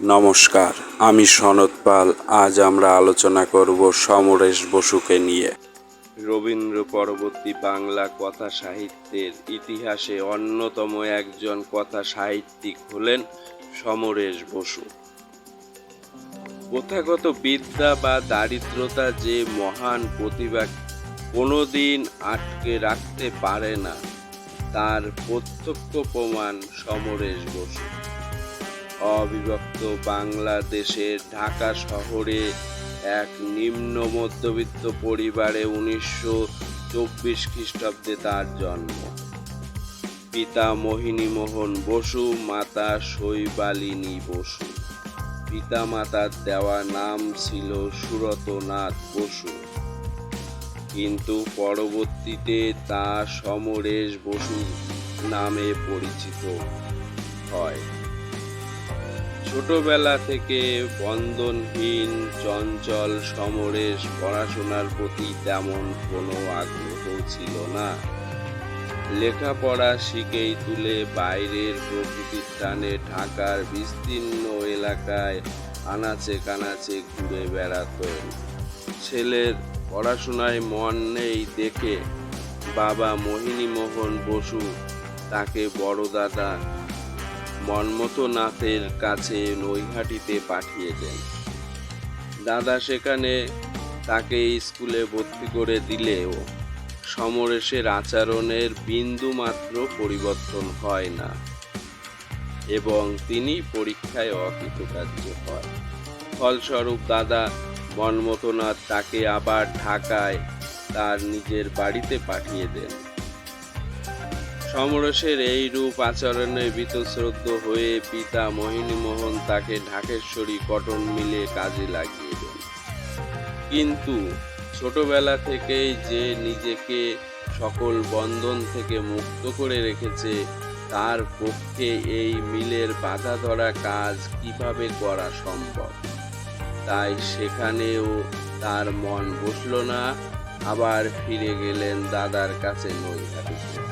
নমস্কার, আমি সনৎ পাল। আজ আমরা আলোচনা করব সমরেশ বসুকে নিয়ে। রবীন্দ্র পরবর্তী বাংলা কথা সাহিত্যের ইতিহাসে অন্যতম একজন কথা সাহিত্যিক হলেন সমরেশ বসু। প্রথাগত বিদ্যা বা দারিদ্রতা যে মহান প্রতিভা কোনোদিন আটকে রাখতে পারে না, তার প্রত্যক্ষ প্রমাণ সমরেশ বসু। অবিভক্ত বাংলাদেশের ঢাকা শহরে এক নিম্ন মধ্যবিত্ত পরিবারে উনিশশো চব্বিশ খ্রিস্টাব্দে তার জন্ম। পিতা মোহিনীমোহন বসু, মাতা শৈবালিনী বসু। পিতা মাতার দেওয়া নাম ছিল সুরতনাথ বসু। কিন্তু পরবর্তীতে তা সমরেশ বসু নামে পরিচিত হয়। ছোটবেলা থেকে বন্ধনহীন, চঞ্চল, সমরেশ পড়াশোনার প্রতি তেমন কোনো আগ্রহ ছিল না। লেখাপড়া শিখেই তুলে বাইরের প্রকৃতির টানে ঢাকার বিস্তীর্ণ এলাকায় আনাচে কানাচে ঘুরে বেড়াতেন। ছেলের পড়াশোনায় মন নেই দেখে বাবা মোহিনীমোহন বসু তাকে বড় দাদা মনমতো নাথের কাছে নৈহাটিতে পাঠিয়ে দেন। দাদা সেখানে তাকে স্কুলে ভর্তি করে দিলেও সমরেশের আচরণের বিন্দু মাত্র পরিবর্তন হয় না এবং তিনি পরীক্ষায় অকৃতকার্য হয় ফলস্বরূপ দাদা মনমতনাথ তাকে আবার ঢাকায় তার নিজের বাড়িতে পাঠিয়ে দেন। সমরসের এই রূপ আচরণে বীতশ্রদ্ধ হয়ে পিতা মোহিনীমোহন তাকে ঢাকেশ্বরী কটন মিলে কাজে লাগিয়ে দেন। কিন্তু ছোটবেলা থেকেই যে নিজেকে সকল বন্ধন থেকে মুক্ত করে রেখেছে, তার পক্ষে এই মিলের বাধা ধরা কাজ কীভাবে করা সম্ভব? তাই সেখানেও তার মন বসল না, আবার ফিরে গেলেন দাদার কাছে নৈহাটিতে।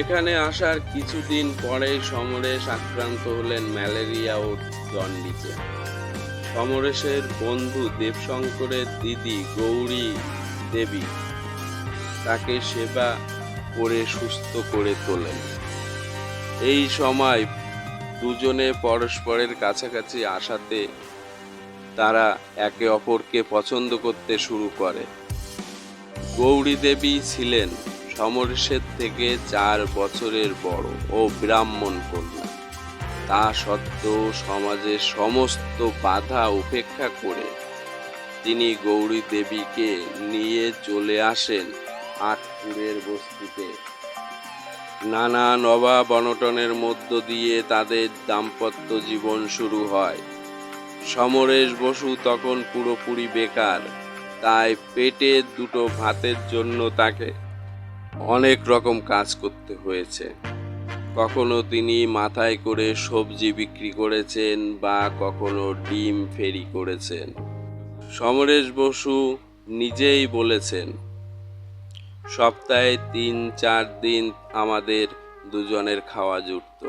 এখানে আসার কিছুদিন পরেই সমরেশ আক্রান্ত হলেন ম্যালেরিয়া ও জন্ডিসে। সমরেশের বন্ধু দেবশঙ্করের দিদি গৌরী দেবী তাকে সেবা করে সুস্থ করে তোলেন। এই সময় দুজনে পরস্পরের কাছাকাছি আসাতে তারা একে অপরকে পছন্দ করতে শুরু করে। গৌরী দেবী ছিলেন সমরেশের থেকে চার বছরের বড় ও ব্রাহ্মণ কন্যা। তা সত্ত্বেও সমাজের সমস্ত বাধা উপেক্ষা করে তিনি গৌরী দেবীকে নিয়ে চলে আসেন আটপুরের বস্তিতে। নানা নবাব অনটনের মধ্য দিয়ে তাদের দাম্পত্য জীবন শুরু হয়। সমরেশ বসু তখন পুরোপুরি বেকার, তাই পেটের দুটো ভাতের জন্য তাকে অনেক রকম কাজ করতে হয়েছে। কখনো তিনি মাথায় করে সবজি বিক্রি করেছেন বা কখনো ডিম ফেরি করেছেন। সমরেশ বসু নিজেই বলেছেন, সপ্তাহে তিন, চার দিন আমাদের দুজনের খাওয়া জুটত।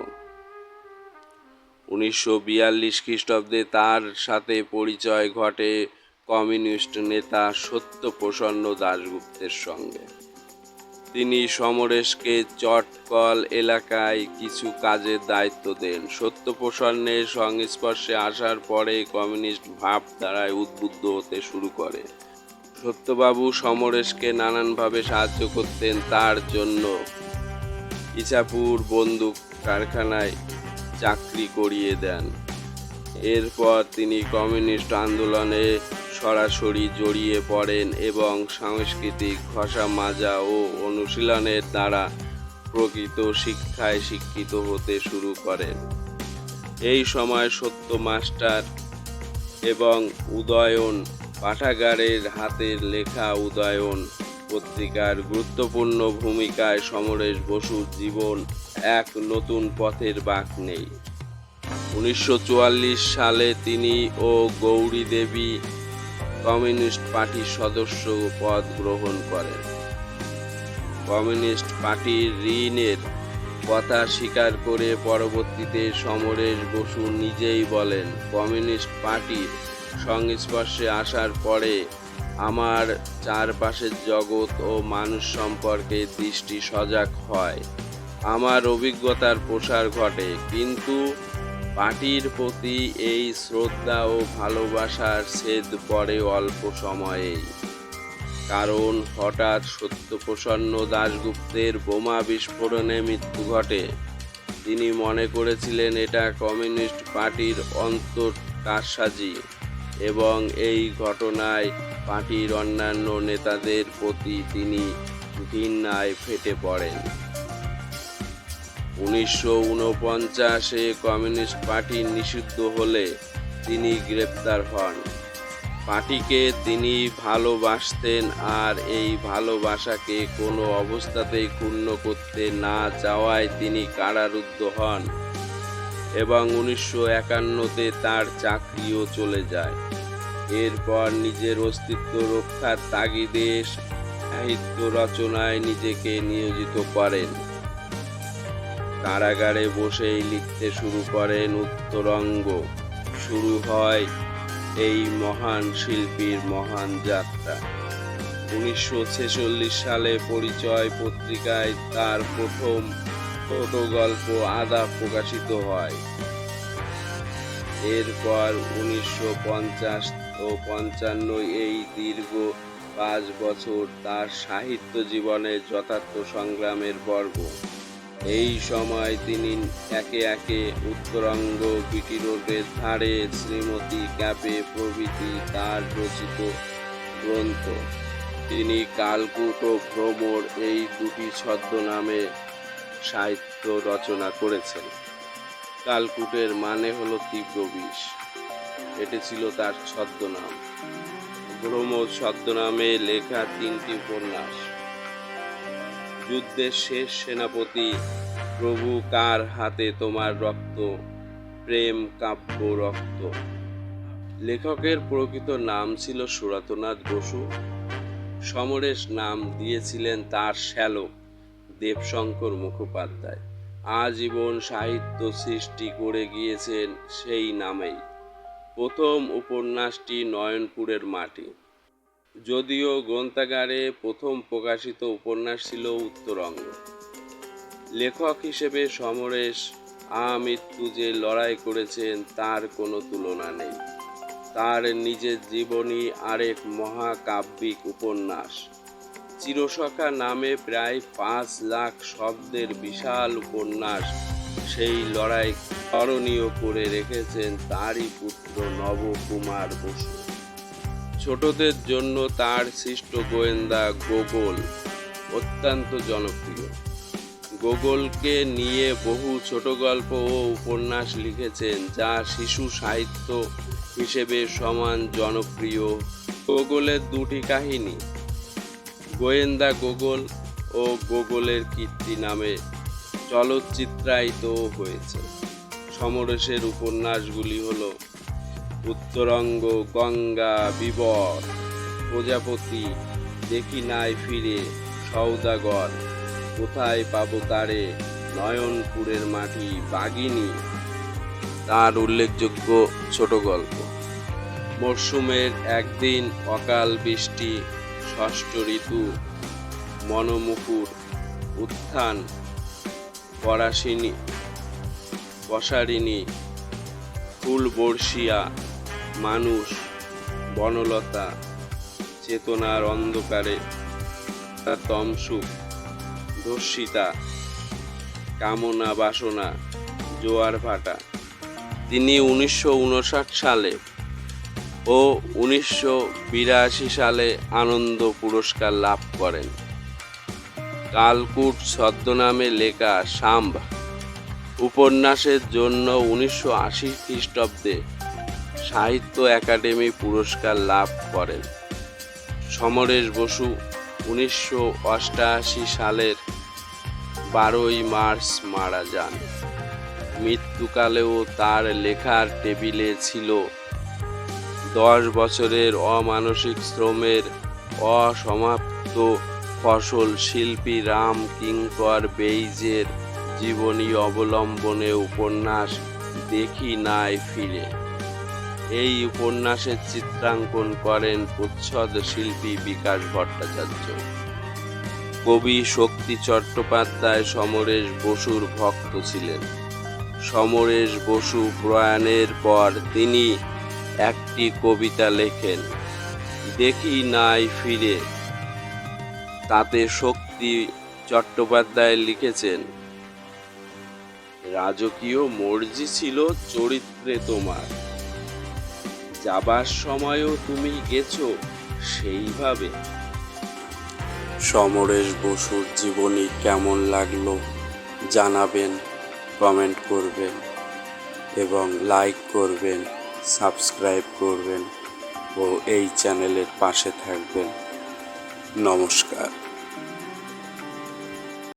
উনিশশো বিয়াল্লিশ খ্রিস্টাব্দে তার সাথে পরিচয় ঘটে কমিউনিস্ট নেতা সত্যপ্রসন্ন দাশগুপ্তের সঙ্গে। তিনি সমরেশকে চটকল এলাকায় কিছু কাজের দায়িত্ব দেন। সত্যপ্রসন্নের সংস্পর্শে আসার পরে কমিউনিস্ট ভাবধারায় উদ্বুদ্ধ হতে শুরু করে। সত্যবাবু সমরেশকে নানানভাবে সাহায্য করতেন তার জন্য। ইছাপুর বন্দুক কারখানায় চাকরি করিয়ে দেন। এরপর তিনি কমিউনিস্ট আন্দোলনে সরাসরি জড়িয়ে পড়েন এবং সাংস্কৃতিক ঘষা, মাজা ও অনুশীলনের দ্বারা প্রকৃত শিক্ষায় শিক্ষিত হতে শুরু করেন। এই সময় সত্য মাস্টার এবং উদয়ন পাঠাগারের হাতের লেখা উদয়ন পত্রিকার গুরুত্বপূর্ণ ভূমিকায় সমরেশ বসুর জীবন এক নতুন পথের বাঁক নেই। উনিশশো চুয়াল্লিশ সালে তিনি ও গৌরী দেবী কমিউনিস্ট পার্টির সদস্য পদ গ্রহণ করেন। কমিউনিস্ট পার্টির ঋণের কথা স্বীকার করে পরবর্তীতে সমরেশ বসু নিজেই বলেন, কমিউনিস্ট পার্টির সংস্পর্শে আসার পরে আমার চারপাশের জগৎ ও মানুষ সম্পর্কে দৃষ্টি সজাগ হয়। আমার অভিজ্ঞতার প্রসার ঘটে। কিন্তু পার্টির প্রতি এই শ্রদ্ধা ও ভালোবাসার ছেদ পড়ে অল্প সময়েই কারণ হঠাৎ সত্যপ্রসন্ন দাশগুপ্তের বোমা বিস্ফোরণে মৃত্যু ঘটে। তিনি মনে করেছিলেন এটা কমিউনিস্ট পার্টির অন্তর কারসাজি এবং এই ঘটনায় পার্টির অন্যান্য নেতাদের প্রতি তিনি ঘৃণায় ফেটে পড়েন। উনিশশো উনপঞ্চাশে কমিউনিস্ট পার্টি নিষিদ্ধ হলে তিনি গ্রেপ্তার হন। পার্টিকে তিনি ভালোবাসতেন আর এই ভালোবাসাকে কোনো অবস্থাতেই ক্ষুণ্ণ করতে না চাওয়ায় তিনি কারারুদ্ধ হন এবং উনিশশো একান্নতে তার চাকরিও চলে যায়। এরপর নিজের অস্তিত্ব রক্ষার তাগিদে সাহিত্য রচনায় নিজেকে নিয়োজিত করেন। কারাগারে বসেই লিখতে শুরু করেন উত্তরঙ্গ। শুরু হয় এই মহান শিল্পীর মহান যাত্রা। উনিশশো ছেচল্লিশ সালে পরিচয় পত্রিকায় তার প্রথম ছোট গল্প আদা প্রকাশিত হয়। এরপর উনিশশো পঞ্চাশ ও পঞ্চান্ন এই দীর্ঘ পাঁচ বছর তার সাহিত্য জীবনের যথার্থ সংগ্রামের পর্ব এই সময় তিনি একে একে উত্তরঙ্গ বিটি রোডের ধারে শ্রীমতী ক্যাপে প্রভৃতি তার রচিত গ্রন্থ। তিনি কালকুট ও ভ্রমর এই দুটি ছদ্মনামে সাহিত্য রচনা করেছেন। কালকুটের মানে হলো তীব্র বিষ। এটি ছিল তার ছদ্মনাম। ভ্রমর ছদ্মনামে লেখা তিনটি উপন্যাস। যুদ্ধের শেষ সেনাপতি, প্রভু কার হাতে তোমার রক্ত? প্রেম, কাব্য, রক্ত। লেখকের প্রকৃত নাম ছিল সুরতনাথ বসু। সমরেশ নাম দিয়েছিলেন তার শ্যালক, দেবশঙ্কর মুখোপাধ্যায়। আজীবন সাহিত্য সৃষ্টি করে গিয়েছেন সেই নামেই। প্রথম উপন্যাসটি নয়নপুরের মাটি। যদিও গ্রন্থাগারে প্রথম প্রকাশিত উপন্যাস ছিল উত্তরঙ্গ। লেখক হিসেবে সমরেশ আমৃত্যু যে লড়াই করেছেন তার কোনো তুলনা নেই। তার নিজের জীবনী আরেক মহাকাব্যিক উপন্যাস। চিরসখা নামে প্রায় পাঁচ লাখ শব্দের বিশাল উপন্যাস সেই লড়াই স্মরণীয় করে রেখেছেন তারই পুত্র নবকুমার বসু। ছোটদের জন্য তার সৃষ্ট গোয়েন্দা গোগল অত্যন্ত জনপ্রিয়। গোগলকে নিয়ে বহু ছোট গল্প ও উপন্যাস লিখেছেন, যা শিশু সাহিত্য হিসেবে সমান জনপ্রিয়। গোগলের দুটি কাহিনী, গোয়েন্দা গোগল ও গোগলের কীর্তি নামে চলচ্চিত্রায়িত হয়েছে। সমরেশের উপন্যাসগুলি হলো উত্তরঙ্গ গঙ্গা বিবর। প্রজাপতি দেখি নাই ফিরে সৌদাগর। কোথায় পাবো তারে নয়নপুরের মাটি বাগিনী? তার উল্লেখযোগ্য ছোট গল্প। মরশুমের একদিন অকাল বৃষ্টি, ষষ্ঠ ঋতু, মনোমুকুর, উত্থান, পরাশিনী পশারিণী ফুল বর্ষিয়া মানুষ, বনলতা, চেতনার অন্ধকারে তার তমসুখ ধর্ষিতা, কামনা বাসনা, জোয়ার ভাটা। তিনি উনিশশো উনষাট সালে ও উনিশশো বিরাশি সালে আনন্দ পুরস্কার লাভ করেন। কালকুট ছদ্মনামে লেখা সাম্ব উপন্যাসের জন্য উনিশশো আশি খ্রিস্টাব্দে সাহিত্য একাডেমি পুরস্কার লাভ করেন। সমরেশ বসু উনিশশো সালের বারোই মার্চ মারা যান। মৃত্যুকালেও তার লেখার টেবিলে ছিল দশ বছরের অমানসিক শ্রমের অসমাপ্ত ফসল শিল্পী রাম কিঙ্কর বেইজের জীবনী অবলম্বনে উপন্যাস দেখি নাই ফিরে। এই উপন্যাসের চিত্রাঙ্কন করেন প্রচ্ছদ শিল্পী বিকাশ ভট্টাচার্য। কবি শক্তি চট্টোপাধ্যায়, সমরেশ বসুর ভক্ত ছিলেন। সমরেশ বসু প্রয়াণের পর তিনি একটি কবিতা লেখেন, দেখি নাই ফিরে। তাতে শক্তি চট্টোপাধ্যায় লিখেছেন, রাজকীয় মর্জি ছিল চরিত্রে তোমার। যাবার সময়ও তুমি গেছো সেইভাবে। সমরেশ বসুর জীবনী কেমন লাগল জানাবেন, কমেন্ট করবেন এবং লাইক করবেন, সাবস্ক্রাইব করবেন ও এই চ্যানেলের পাশে থাকবেন। নমস্কার।